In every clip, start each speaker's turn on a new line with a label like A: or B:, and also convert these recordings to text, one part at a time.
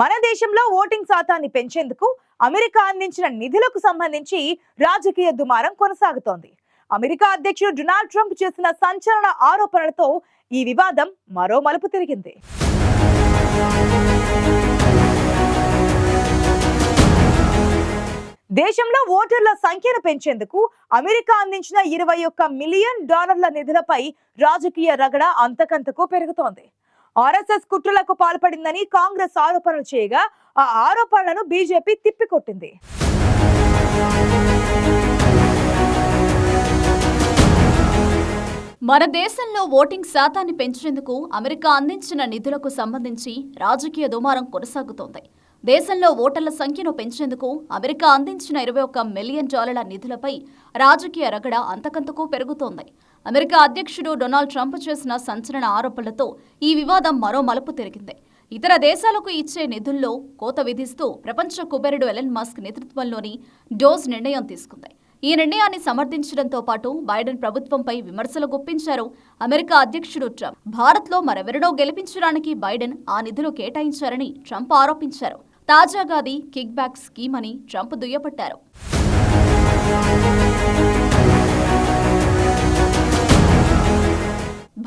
A: మన దేశంలో ఓటింగ్ శాతాన్ని పెంచేందుకు అమెరికా అందించిన నిధులకు సంబంధించి రాజకీయ దుమారం కొనసాగుతోంది. అమెరికా అధ్యక్షుడు డొనాల్డ్ ట్రంప్ చేసిన సంచలన ఆరోపణలతో ఈ వివాదం మరో మలుపు తిరిగింది. దేశంలో ఓటర్ల సంఖ్యను పెంచేందుకు అమెరికా అందించిన ఇరవై ఒక్క మిలియన్ డాలర్ల నిధులపై రాజకీయ రగడ అంతకంతకు పెరుగుతోంది. ఆర్ఎస్ఎస్ కుట్రలకు పాల్పడిందని కాంగ్రెస్ ఆరోపణలు చేయగా ఆ ఆరోపణలను బీజేపీ తిప్పికొట్టింది.
B: మన దేశంలో ఓటింగ్ శాతాన్ని పెంచేందుకు అమెరికా అందించిన నిధులకు సంబంధించి రాజకీయ దుమారం కొనసాగుతోంది. దేశంలో ఓటర్ల సంఖ్యను పెంచేందుకు అమెరికా అందించిన ఇరవై ఒక్క మిలియన్ డాలర్ల నిధులపై రాజకీయ రగడ అంతకంతకు పెరుగుతోంది. అమెరికా అధ్యక్షుడు డొనాల్డ్ ట్రంప్ చేసిన సంచలన ఆరోపణలతో ఈ వివాదం మరో మలుపు తిరిగింది. ఇతర దేశాలకు ఇచ్చే నిధుల్లో కోత విధిస్తూ ప్రపంచ కుబేరుడు ఎలన్ మస్క్ నేతృత్వంలోని డోజ్ నిర్ణయం తీసుకుంది. ఈ నిర్ణయాన్ని సమర్థించడంతో పాటు బైడెన్ ప్రభుత్వంపై విమర్శలు గుప్పించారు అమెరికా అధ్యక్షుడు ట్రంప్. భారత్లో మరెవరినో గెలిపించడానికి బైడెన్ ఆ నిధులు కేటాయించారని ట్రంప్ ఆరోపించారు. తాజాగా అది కిక్ బ్యాక్ స్కీమ్ అని ట్రంప్ దుయ్యబట్టారు.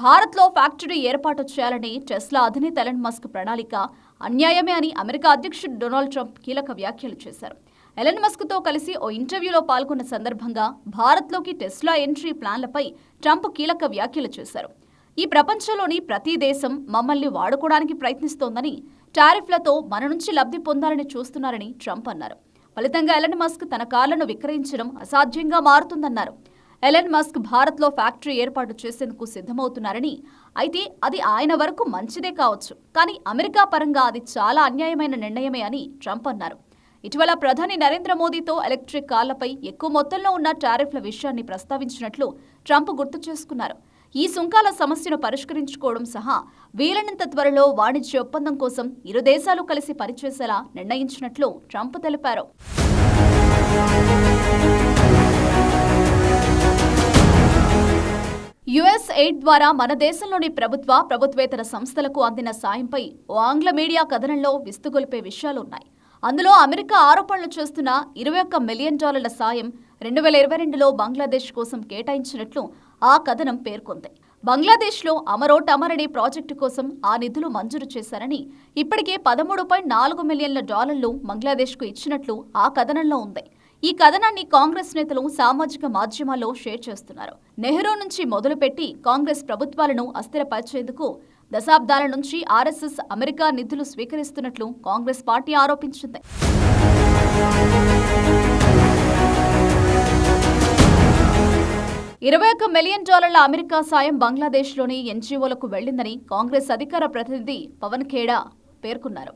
B: భారత్లో ఫ్యాక్టరీ ఏర్పాటు చేయాలని టెస్లా అధినేత ఎలన్ మస్క్ ప్రణాళిక అన్యాయమే అని అమెరికా అధ్యక్షుడు డొనాల్డ్ ట్రంప్ కీలక వ్యాఖ్యలు చేశారు. ఎలన్ మస్క్తో కలిసి ఓ ఇంటర్వ్యూలో పాల్గొన్న సందర్భంగా భారత్లోకి టెస్లా ఎంట్రీ ప్లాన్లపై ట్రంప్ కీలక వ్యాఖ్యలు చేశారు. ఈ ప్రపంచంలోని ప్రతి దేశం మమ్మల్ని వాడుకోవడానికి ప్రయత్నిస్తోందని టారిఫ్లతో మన నుంచి లబ్ధి పొందాలని చూస్తున్నారని ట్రంప్ అన్నారు. ఫలితంగా ఎలన్ మస్క్ తన కార్లను విక్రయించడం అసాధ్యంగా మారుతుందన్నారు. ఎలన్ మస్క్ భారత్లో ఫ్యాక్టరీ ఏర్పాటు చేసేందుకు సిద్ధమవుతున్నారని. అయితే అది ఆయన వరకు మంచిదే కావచ్చు. కానీ అమెరికా పరంగా అది చాలా అన్యాయమైన నిర్ణయమే అని ట్రంప్ అన్నారు. ఇటీవల ప్రధాని నరేంద్ర మోదీతో ఎలక్ట్రిక్ కార్లపై ఎక్కువ మొత్తంలో ఉన్న టారిఫ్ల విషయాన్ని ప్రస్తావించినట్లు ట్రంప్ గుర్తు చేసుకున్నారు. ఈ సుంకాల సమస్యను పరిష్కరించుకోవడం సహా వీలైనంత త్వరలో వాణిజ్య ఒప్పందం కోసం ఇరు దేశాలు కలిసి పనిచేసేలా నిర్ణయించినట్లు ట్రంప్ తెలిపారు. యుఎస్ ఎయిడ్ ద్వారా మన దేశంలోని ప్రభుత్వ ప్రభుత్వేతర సంస్థలకు అందిన సాయంపై ఓ ఆంగ్ల మీడియా కథనంలో విస్తుగొలిపే విషయాలున్నాయి. అందులో అమెరికా ఆరోపణలు చేస్తున్న ఇరవై ఒక్క మిలియన్ డాలర్ల సాయం రెండు వేల ఇరవై రెండులో బంగ్లాదేశ్ కోసం కేటాయించినట్లు ఆ కథనం పేర్కొంది. బంగ్లాదేశ్లో అమరోట్ అమర్ ప్రాజెక్టు కోసం ఆ నిధులు మంజూరు చేశారని ఇప్పటికే పదమూడు పాయింట్ నాలుగు మిలియన్ల డాలర్లు బంగ్లాదేశ్కు ఇచ్చినట్లు ఆ కథనంలో ఉంది. ఈ కథనాన్ని కాంగ్రెస్ నేతలు సామాజిక మాధ్యమాల్లో షేర్ చేస్తున్నారు. నెహ్రూ నుంచి మొదలుపెట్టి కాంగ్రెస్ ప్రభుత్వాలను అస్థిరపరిచేందుకు దశాబ్దాల నుంచి ఆర్ఎస్ఎస్ అమెరికా నిధులు స్వీకరిస్తున్నట్లు కాంగ్రెస్ పార్టీ ఆరోపించింది. ఇరవై ఒక్క మిలియన్ డాలర్ల అమెరికా సాయం బంగ్లాదేశ్లోని ఎన్జీఓలకు వెళ్ళిందని కాంగ్రెస్ అధికార ప్రతినిధి పవన్ ఖేడా పేర్కొన్నారు.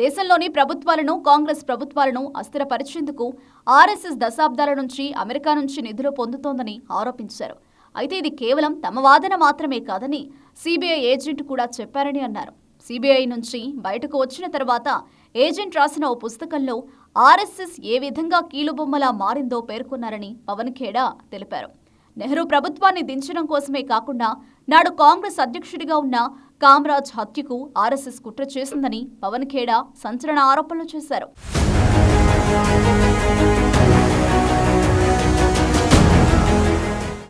B: దేశంలోని ప్రభుత్వాలను కాంగ్రెస్ ప్రభుత్వాలను అస్థిరపరిచేందుకు ఆర్ఎస్ఎస్ దశాబ్దాల నుంచి అమెరికా నుంచి నిధులు పొందుతోందని ఆరోపించారు. అయితే ఇది కేవలం తమ వాదన మాత్రమే కాదని సిబిఐ ఏజెంట్ కూడా చెప్పారని అన్నారు. సిబిఐ నుంచి బయటకు వచ్చిన తర్వాత ఏజెంట్ రాసిన ఓ పుస్తకంలో ఆర్ఎస్ఎస్ ఏ విధంగా కీలుబొమ్మలా మారిందో పేర్కొన్నారని పవన్ ఖేడా తెలిపారు. నెహ్రూ ప్రభుత్వాన్ని దించడం కోసమే కాకుండా నాడు కాంగ్రెస్ అధ్యక్షుడిగా ఉన్న కామరాజ్ హత్యకు ఆర్ఎస్ఎస్ కుట్ర చేసిందని పవన్ ఖేడా సంచలన ఆరోపణలు చేశారు.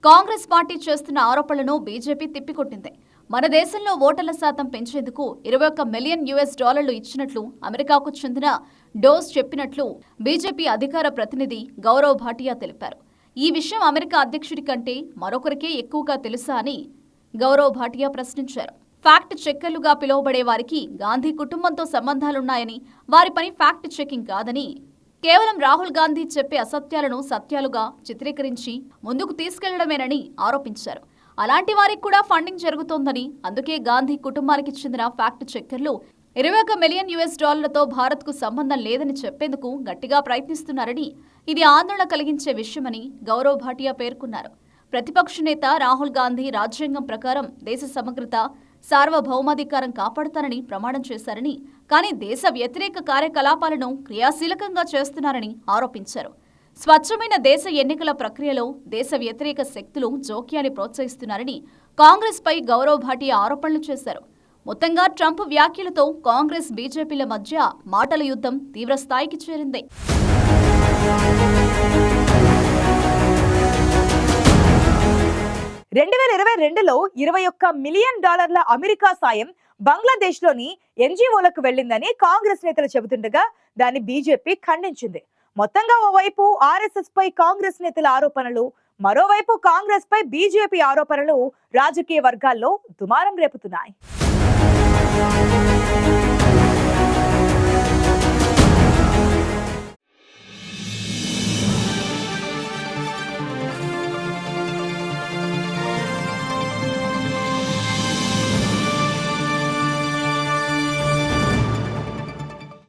B: కాంగ్రెస్ పార్టీ చేస్తున్న ఆరోపణలను బీజేపీ తిప్పికొట్టింది. మన దేశంలో ఓటర్ల శాతం పెంచేందుకు ఇరవై ఒక్క మిలియన్ యుఎస్ డాలర్లు ఇచ్చినట్లు అమెరికాకు చెందిన డోస్ చెప్పినట్లు బీజేపీ అధికార ప్రతినిధి గౌరవ్ భాటియా తెలిపారు. ఈ విషయం అమెరికా అధ్యక్షుడి కంటే మరొకరికే ఎక్కువగా తెలుసా అని గౌరవ్ భాటియా ప్రశ్నించారు. ఫ్యాక్ట్ చెక్కర్లుగా పిలువబడే వారికి గాంధీ కుటుంబంతో సంబంధాలున్నాయని వారి పని ఫ్యాక్ట్ చెకింగ్ కాదని కేవలం రాహుల్ గాంధీ చెప్పే అసత్యాలను సత్యాలుగా చిత్రీకరించి ముందుకు తీసుకెళ్ళడమేనని ఆరోపించారు. అలాంటి వారికి కూడా ఫండింగ్ జరుగుతోందని అందుకే గాంధీ కుటుంబానికి చెందిన ఫ్యాక్ట్ చెక్కర్లు ఇరవై ఒక మిలియన్ యుఎస్ డాలర్లతో భారత్కు సంబంధం లేదని చెప్పేందుకు గట్టిగా ప్రయత్నిస్తున్నారని ఇది ఆందోళన కలిగించే విషయమని గౌరవ్ భాటియా పేర్కొన్నారు. ప్రతిపక్ష నేత రాహుల్ గాంధీ రాజ్యాంగం ప్రకారం దేశ సమగ్రత సార్వభౌమాధికారం కాపాడుతానని ప్రమాణం చేశారని కానీ దేశ వ్యతిరేక కార్యకలాపాలను క్రియాశీలకంగా చేస్తున్నారని ఆరోపించారు. స్వచ్ఛమైన దేశ ఎన్నికల ప్రక్రియలో దేశ వ్యతిరేక శక్తులు జోక్యాన్ని ప్రోత్సహిస్తున్నారని కాంగ్రెస్పై గౌరవ్ భాటియా ఆరోపణలు చేశారు. మొత్తంగా ట్రంప్ వ్యాఖ్యలతో కాంగ్రెస్ బీజేపీల మధ్య మాటల యుద్ధం తీవ్రస్థాయికి చేరింది.
A: రెండు వేల ఇరవై రెండులో ఇరవై ఒక్క మిలియన్ డాలర్ల అమెరికా సాయం బంగ్లాదేశ్లోని ఎన్జిఓలకు వెళ్ళిందని కాంగ్రెస్ నేతలు చెబుతుండగా దాన్ని బీజేపీ ఖండించింది. మొత్తంగా ఓవైపు ఆర్ఎస్ఎస్ పై కాంగ్రెస్ నేతల ఆరోపణలు మరోవైపు కాంగ్రెస్ పై బీజేపీ ఆరోపణలు రాజకీయ వర్గాల్లో దుమారం రేపుతున్నాయి. Thank you.